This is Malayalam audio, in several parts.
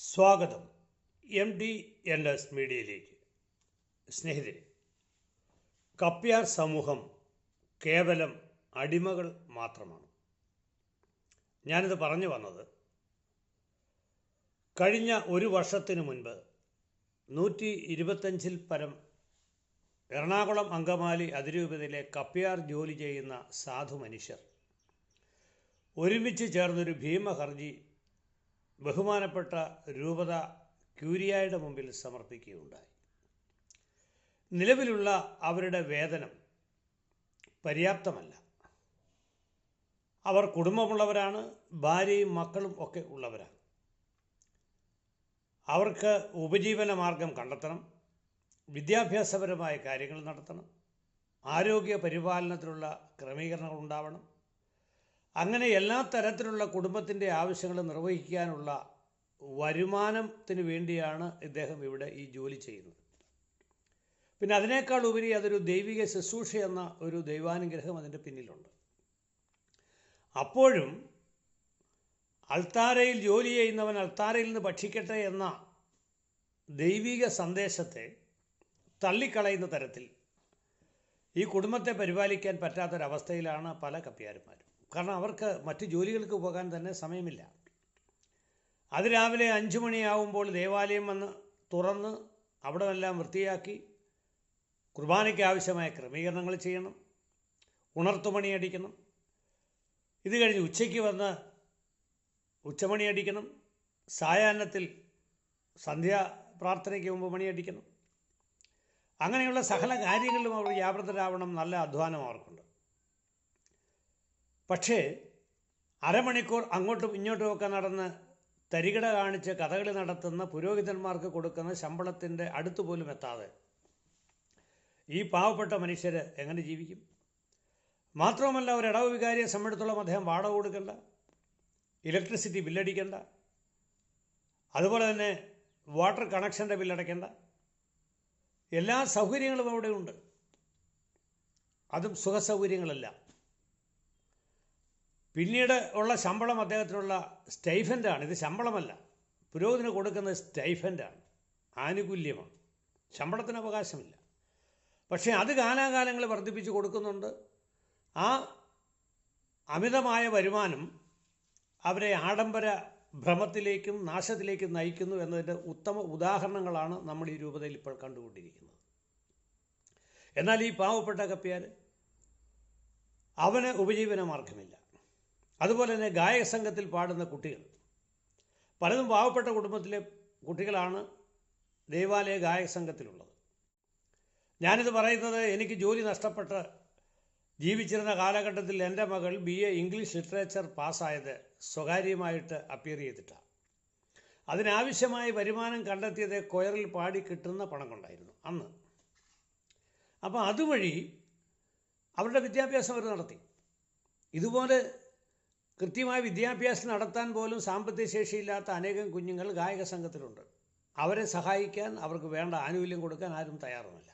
സ്വാഗതം. എം ഡി എൻ എസ് മീഡിയയിലേക്ക്. സ്നേഹിതരെ കപ്യാർ സമൂഹം കേവലം അടിമകൾ മാത്രമാണ്. ഞാനിത് പറഞ്ഞു വന്നത് കഴിഞ്ഞ ഒരു വർഷത്തിനു മുൻപ് നൂറ്റി ഇരുപത്തഞ്ചിൽ പരം എറണാകുളം അങ്കമാലി അതിരൂപതയിലെ കപ്യാർ ജോലി ചെയ്യുന്ന സാധു മനുഷ്യർ ഒരുമിച്ച് ചേർന്നൊരു ഭീമഹർജി ബഹുമാനപ്പെട്ട രൂപത ക്യൂരിയായുടെ മുമ്പിൽ സമർപ്പിക്കുകയുണ്ടായി. നിലവിലുള്ള അവരുടെ വേതനം പര്യാപ്തമല്ല. അവർ കുടുംബമുള്ളവരാണ് ഭാര്യയും മക്കളും ഒക്കെ ഉള്ളവരാണ്. അവർക്ക് ഉപജീവന മാർഗം കണ്ടെത്തണം വിദ്യാഭ്യാസപരമായ കാര്യങ്ങൾ നടത്തണം ആരോഗ്യ പരിപാലനത്തിലുള്ള ക്രമീകരണങ്ങൾ ഉണ്ടാവണം അങ്ങനെ എല്ലാ തരത്തിലുള്ള കുടുംബത്തിന്റെ ആവശ്യങ്ങൾ നിർവഹിക്കാനുള്ള വരുമാനത്തിന് വേണ്ടിയാണ് ഇദ്ദേഹം ഇവിടെ ഈ ജോലി ചെയ്യുന്നത്. പിന്നെ അതിനേക്കാൾ ഉപരി അതൊരു ദൈവിക ശുശ്രൂഷ എന്ന ഒരു ദൈവാനുഗ്രഹം അതിന്റെ പിന്നിലുണ്ട്. അപ്പോഴും അൾത്താരയിൽ ജോലി ചെയ്യുന്നവൻ അൾത്താരയിൽ നിന്ന് ഭക്ഷിക്കട്ടെ എന്ന ദൈവിക സന്ദേശത്തെ തള്ളിക്കളയുന്ന തരത്തിൽ ഈ കുടുംബത്തെ പരിപാലിക്കാൻ പറ്റാത്തൊരവസ്ഥയിലാണ് പല കപ്പ്യാരുമാരും കാരണം അവർക്ക് മറ്റ് ജോലികൾക്ക് പോകാൻ തന്നെ സമയമില്ല. അതിരാവിലെ അഞ്ചു മണിയാവുമ്പോൾ ദേവാലയം വന്ന് തുറന്ന് അവിടെമെല്ലാം വൃത്തിയാക്കി കുർബാനയ്ക്ക് ആവശ്യമായ ക്രമീകരണങ്ങൾ ചെയ്യണം ഉണർത്തുമണി അടിക്കണം ഇത് കഴിഞ്ഞ് ഉച്ചയ്ക്ക് വന്ന് ഉച്ചമണി അടിക്കണം സായാഹ്നത്തിൽ സന്ധ്യ പ്രാർത്ഥനയ്ക്ക് മുമ്പ് മണി അടിക്കണം അങ്ങനെയുള്ള സകല കാര്യങ്ങളിലും അവർ വ്യാപൃതരാവണം നല്ല അധ്വാനം അവർക്കുണ്ട്. പക്ഷേ അരമണിക്കൂർ അങ്ങോട്ടും ഇങ്ങോട്ടും ഒക്കെ നടന്ന് തരികിട കാണിച്ച് കഥകളി നടത്തുന്ന പുരോഹിതന്മാർക്ക് കൊടുക്കുന്ന ശമ്പളത്തിന്റെ അടുത്ത് പോലും എത്താതെ. ഈ പാവപ്പെട്ട മനുഷ്യർ എങ്ങനെ ജീവിക്കും? മാത്രവുമല്ല ഒരു ഇടവ് വികാരിയെ സംബന്ധിച്ചിടത്തോളം അദ്ദേഹം വാടക കൊടുക്കണ്ട ഇലക്ട്രിസിറ്റി ബില്ലടിക്കണ്ട അതുപോലെ തന്നെ വാട്ടർ കണക്ഷന്റെ ബില്ലടയ്ക്കേണ്ട. എല്ലാ സൗകര്യങ്ങളും അവിടെയുണ്ട് അതും സുഖസൗകര്യങ്ങളല്ല. പിന്നീട് ഉള്ള ശമ്പളം അദ്ദേഹത്തിനുള്ള സ്റ്റൈഫന്റാണ് ഇത് ശമ്പളമല്ല. പുരോഹിതന് കൊടുക്കുന്നത് സ്റ്റൈഫന്റാണ് ആനുകൂല്യമാണ്. ശമ്പളത്തിന് അവകാശമില്ല. പക്ഷേ അത് കാലാകാലങ്ങൾ വർദ്ധിപ്പിച്ച് കൊടുക്കുന്നുണ്ട്. ആ അമിതമായ വരുമാനം അവരെ ആഡംബര ഭ്രമത്തിലേക്കും നാശത്തിലേക്കും നയിക്കുന്നു എന്നതിന്റെ ഉത്തമ ഉദാഹരണങ്ങളാണ് നമ്മൾ ഈ രൂപതയിൽ ഇപ്പോൾ കണ്ടുകൊണ്ടിരിക്കുന്നത്. എന്നാൽ ഈ പാവപ്പെട്ട കപ്പിയാൽ അവന് ഉപജീവന മാർഗമില്ല അതുപോലെ തന്നെ ഗായക സംഘത്തിൽ പാടുന്ന കുട്ടികൾ. പലതും പാവപ്പെട്ട കുടുംബത്തിലെ കുട്ടികളാണ് ദേവാലയ ഗായക സംഘത്തിലുള്ളത്. ഞാനിത് പറയുന്നത് എനിക്ക് ജോലി നഷ്ടപ്പെട്ട് ജീവിച്ചിരുന്ന കാലഘട്ടത്തിൽ എന്റെ മകൾ ബി എ ഇംഗ്ലീഷ് ലിറ്ററേച്ചർ പാസ്സായത് സ്വകാര്യമായിട്ട് അപ്പിയർ ചെയ്തിട്ടാണ് അതിനാവശ്യമായ വരുമാനം കണ്ടെത്തിയത് കൊയറിൽ പാടി കിട്ടുന്ന പണം കൊണ്ടായിരുന്നു അന്ന്. അപ്പോൾ അതുവഴി അവരുടെ വിദ്യാഭ്യാസം അവർ നടത്തി. ഇതുപോലെ കൃത്യമായ വിദ്യാഭ്യാസം നടത്താൻ പോലും സാമ്പത്തിക ശേഷിയില്ലാത്ത അനേകം കുഞ്ഞുങ്ങൾ ഗായക സംഘത്തിലുണ്ട്. അവരെ സഹായിക്കാൻ അവർക്ക് വേണ്ട ആനുകൂല്യം കൊടുക്കാൻ ആരും തയ്യാറുമല്ല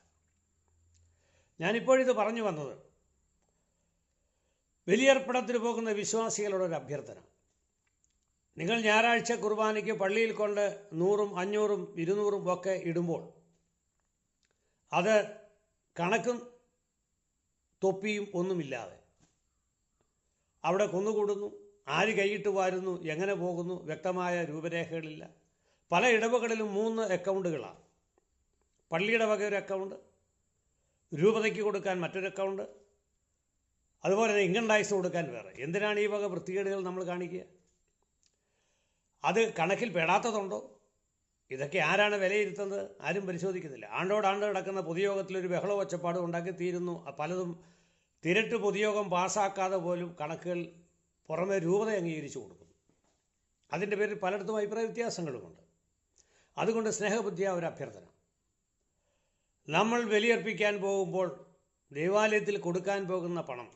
ഞാനിപ്പോഴിത് പറഞ്ഞു വന്നത് ബലിയർപ്പണത്തിന് പോകുന്ന വിശ്വാസികളുടെ ഒരു അഭ്യർത്ഥന. നിങ്ങൾ ഞായറാഴ്ച കുർബാനയ്ക്ക് പള്ളിയിൽ കൊണ്ട് നൂറും അഞ്ഞൂറും ഇരുന്നൂറും ഒക്കെ ഇടുമ്പോൾ അത് കണക്കും തൊപ്പിയും ഒന്നുമില്ലാതെ അവിടെ കുന്നുകൂടുന്നു. ആര് കൈയിട്ട് വാരുന്നു? എങ്ങനെ പോകുന്നു? വ്യക്തമായ രൂപരേഖകളില്ല. പല ഇടവകളിലും മൂന്ന് അക്കൗണ്ടുകളാണ് പള്ളിയുടെ വക ഒരു അക്കൗണ്ട് രൂപതയ്ക്ക് കൊടുക്കാൻ മറ്റൊരു അക്കൗണ്ട് അതുപോലെ തന്നെ ഇൻകം ടാക്സ് കൊടുക്കാൻ വേറെ. എന്തിനാണ് ഈ വക വൃത്തികേടുകൾ നമ്മൾ കാണിക്കുക? അത് കണക്കിൽ പെടാത്തതുണ്ടോ? ഇതൊക്കെ ആരാണ് വിലയിരുത്തുന്നത്? ആരും പരിശോധിക്കുന്നില്ല. ആണ്ടോടാണ്ട് കിടക്കുന്ന പൊതുയോഗത്തിലൊരു ബഹള ഒച്ചപ്പാട് ഉണ്ടാക്കി തീരുന്നു പലതും തിരട്ട് പൊതുയോഗം പാസ്സാക്കാതെ പോലും കണക്കുകൾ പുറമെ രൂപത അംഗീകരിച്ചു കൊടുക്കുന്നു. അതിന്റെ പേരിൽ പലയിടത്തും അഭിപ്രായ വ്യത്യാസങ്ങളുമുണ്ട്. അതുകൊണ്ട് സ്നേഹബുദ്ധിയ ഒരു അഭ്യർത്ഥന. നമ്മൾ ബലിയർപ്പിക്കാൻ പോകുമ്പോൾ ദേവാലയത്തിൽ കൊടുക്കാൻ പോകുന്ന പണം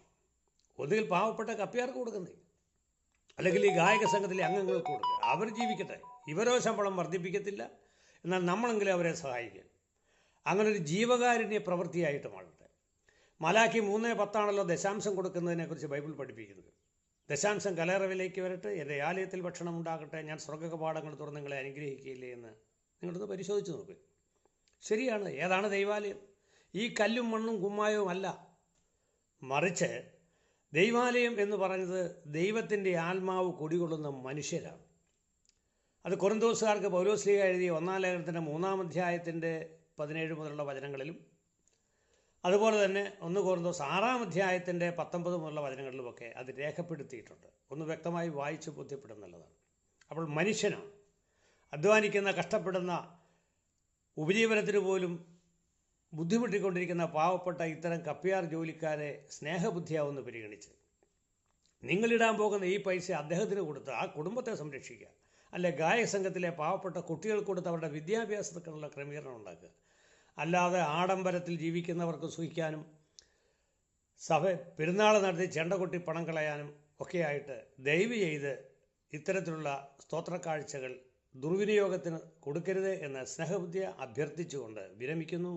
ഒന്നുകിൽ പാവപ്പെട്ട കപ്പിയാർക്ക് കൊടുക്കുന്നേ അല്ലെങ്കിൽ ഈ ഗായക സംഘത്തിലെ അംഗങ്ങൾക്ക് കൊടുക്കുക അവർ ജീവിക്കട്ടെ. ഇവരോ ശമ്പളം വർദ്ധിപ്പിക്കത്തില്ല. എന്നാൽ നമ്മളെങ്കിലും അവരെ സഹായിക്കുക അങ്ങനൊരു ജീവകാരുണ്യ പ്രവൃത്തിയായിട്ട് മാറട്ടെ മലാക്കി മൂന്നേ പത്താണല്ലോ ദശാംശം കൊടുക്കുന്നതിനെക്കുറിച്ച് ബൈബിൾ പഠിപ്പിക്കുന്നത്. ദശാംശം കലറവിലേക്ക് വരട്ടെ എന്റെ ആലയത്തിൽ ഭക്ഷണം ഉണ്ടാകട്ടെ ഞാൻ സ്വർഗകപാടങ്ങൾ തുറന്ന് നിങ്ങളെ അനുഗ്രഹിക്കുകയില്ലേ എന്ന് നിങ്ങളൊന്ന് പരിശോധിച്ച് നോക്ക്. ശരിയാണ് ഏതാണ് ദൈവാലയം? ഈ കല്ലും മണ്ണും കുമ്മായവും അല്ല. മറിച്ച് ദൈവാലയം എന്ന് പറഞ്ഞത് ദൈവത്തിന്റെ ആത്മാവ് കുടികൊള്ളുന്ന മനുഷ്യരാണ്. അത് കുറുന്തോസുകാർക്ക് പൗരോസ്ലിക എഴുതിയ ഒന്നാം ലേഖനത്തിന്റെ മൂന്നാം അധ്യായത്തിന്റെ പതിനേഴ് മുതലുള്ള വചനങ്ങളിലും അതുപോലെ തന്നെ ഒന്ന് കോർന്തോസ് ആറാം അധ്യായത്തിന്റെ പത്തൊമ്പത് മുതലുള്ള വചനങ്ങളിലുമൊക്കെ അത് രേഖപ്പെടുത്തിയിട്ടുണ്ട്. ഒന്ന് വ്യക്തമായി വായിച്ച് ബോധ്യപ്പെടുന്നുള്ളതാണ് അപ്പോൾ മനുഷ്യനാണ് അധ്വാനിക്കുന്ന കഷ്ടപ്പെടുന്ന ഉപജീവനത്തിന് പോലും ബുദ്ധിമുട്ടിക്കൊണ്ടിരിക്കുന്ന പാവപ്പെട്ട ഇത്തരം കപ്പിയാർ ജോലിക്കാരെ സ്നേഹബുദ്ധിയാവുമെന്ന് പരിഗണിച്ച്. നിങ്ങളിടാൻ പോകുന്ന ഈ പൈസ അദ്ദേഹത്തിന് കൊടുത്ത് ആ കുടുംബത്തെ സംരക്ഷിക്കുക. അല്ലെ ഗായക സംഘത്തിലെ പാവപ്പെട്ട കുട്ടികൾക്ക് കൊടുത്ത് അവരുടെ വിദ്യാഭ്യാസത്തിനുള്ള ക്രമീകരണം ഉണ്ടാക്കുക. അല്ലാതെ ആഡംബരത്തിൽ ജീവിക്കുന്നവർക്ക് സുഖിക്കാനും സഭ പെരുന്നാൾ നടത്തി ചെണ്ട കൊട്ടി പണം കളയാനും ഒക്കെയായിട്ട് ദയവ് ചെയ്ത് ഇത്തരത്തിലുള്ള സ്തോത്രക്കാഴ്ചകൾ ദുർവിനിയോഗത്തിന് കൊടുക്കരുത് എന്ന് സ്നേഹബുദ്ധിയെ അഭ്യർത്ഥിച്ചുകൊണ്ട് വിരമിക്കുന്നു.